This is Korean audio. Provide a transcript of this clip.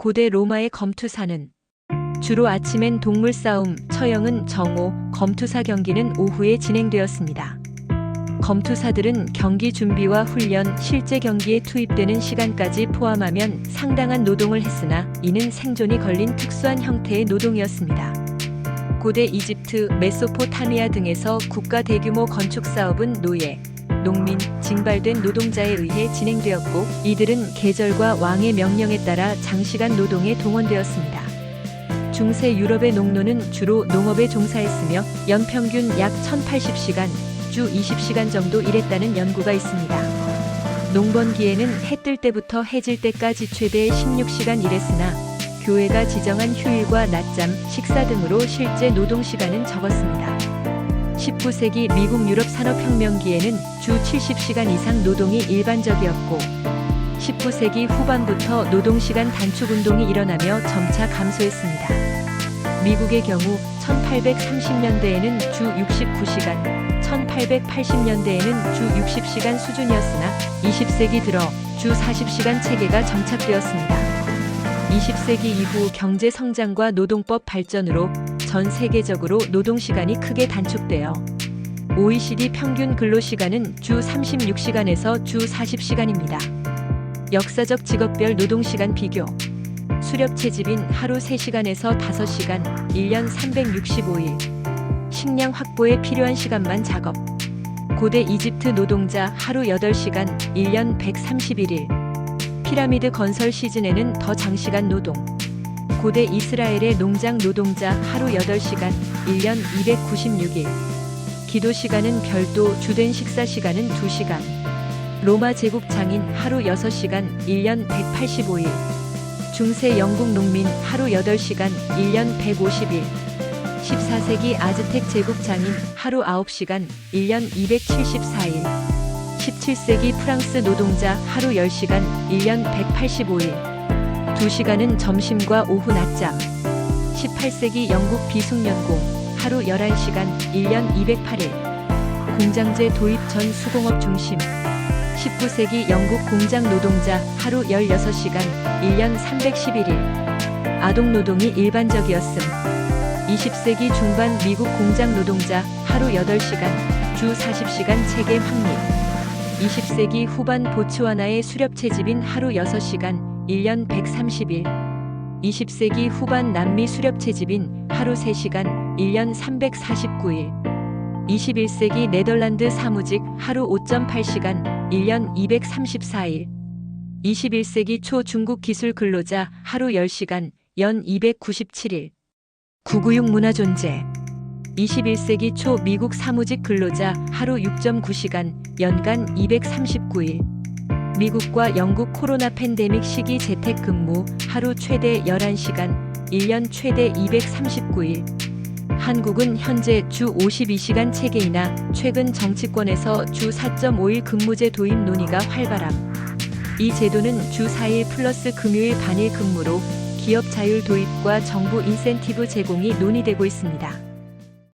고대 로마의 검투사는 주로 아침엔 동물 싸움, 처형은 정오, 검투사 경기는 오후에 진행되었습니다. 검투사들은 경기 준비와 훈련, 실제 경기에 투입되는 시간까지 포함하면 상당한 노동을 했으나 이는 생존이 걸린 특수한 형태의 노동이었습니다. 고대 이집트, 메소포타미아 등에서 국가 대규모 건축 사업은 노예, 농민, 징발된 노동자에 의해 진행되었고 이들은 계절과 왕의 명령에 따라 장시간 노동에 동원되었습니다. 중세 유럽의 농노는 주로 농업에 종사했으며 연평균 약 1080시간, 주 20시간 정도 일했다는 연구가 있습니다. 농번기에는 해 뜰 때부터 해질 때까지 최대 16시간 일했으나 교회가 지정한 휴일과 낮잠, 식사 등으로 실제 노동 시간은 적었습니다. 19세기 미국 유럽 산업혁명기에는 주 70시간 이상 노동이 일반적이었고 19세기 후반부터 노동시간 단축 운동이 일어나며 점차 감소했습니다. 미국의 경우 1830년대에는 주 69시간, 1880년대에는 주 60시간 수준이었으나 20세기 들어 주 40시간 체계가 정착되었습니다. 20세기 이후 경제 성장과 노동법 발전으로 전 세계적으로 노동시간이 크게 단축되어 OECD 평균 근로시간은 주 36시간에서 주 40시간입니다. 역사적 직업별 노동시간 비교 수렵채집인 하루 3시간에서 5시간, 1년 365일 식량 확보에 필요한 시간만 작업. 고대 이집트 노동자 하루 8시간, 1년 131일. 피라미드 건설 시즌에는 더 장시간 노동 고대 이스라엘의 농장 노동자 하루 8시간, 1년 296일. 기도 시간은 별도, 주된 식사 시간은 2시간. 로마 제국 장인 하루 6시간, 1년 185일. 중세 영국 농민 하루 8시간, 1년 150일. 14세기 아즈텍 제국 장인 하루 9시간, 1년 274일. 17세기 프랑스 노동자 하루 10시간, 1년 185일. 2시간은 점심과 오후 낮잠. 18세기 영국 비숙련공 하루 11시간 1년 208일. 공장제 도입 전 수공업 중심. 19세기 영국 공장 노동자 하루 16시간 1년 311일. 아동 노동이 일반적이었음. 20세기 중반 미국 공장 노동자 하루 8시간 주 40시간 체계 확립. 20세기 후반 보츠와나의 수렵 채집인 하루 6시간 1년 130일 20세기 후반 남미 수렵 채집인 하루 3시간 1년 349일 21세기 네덜란드 사무직 하루 5.8시간 1년 234일 21세기 초 중국 기술 근로자 하루 10시간 연 297일. 996 문화 존재. 21세기 초 미국 사무직 근로자 하루 6.9시간 연간 239일 미국과 영국 코로나 팬데믹 시기 재택근무 하루 최대 11시간, 1년 최대 239일. 한국은 현재 주 52시간 체계이나 최근 정치권에서 주 4.5일 근무제 도입 논의가 활발함. 이 제도는 주 4일 플러스 금요일 반일 근무로 기업 자율 도입과 정부 인센티브 제공이 논의되고 있습니다.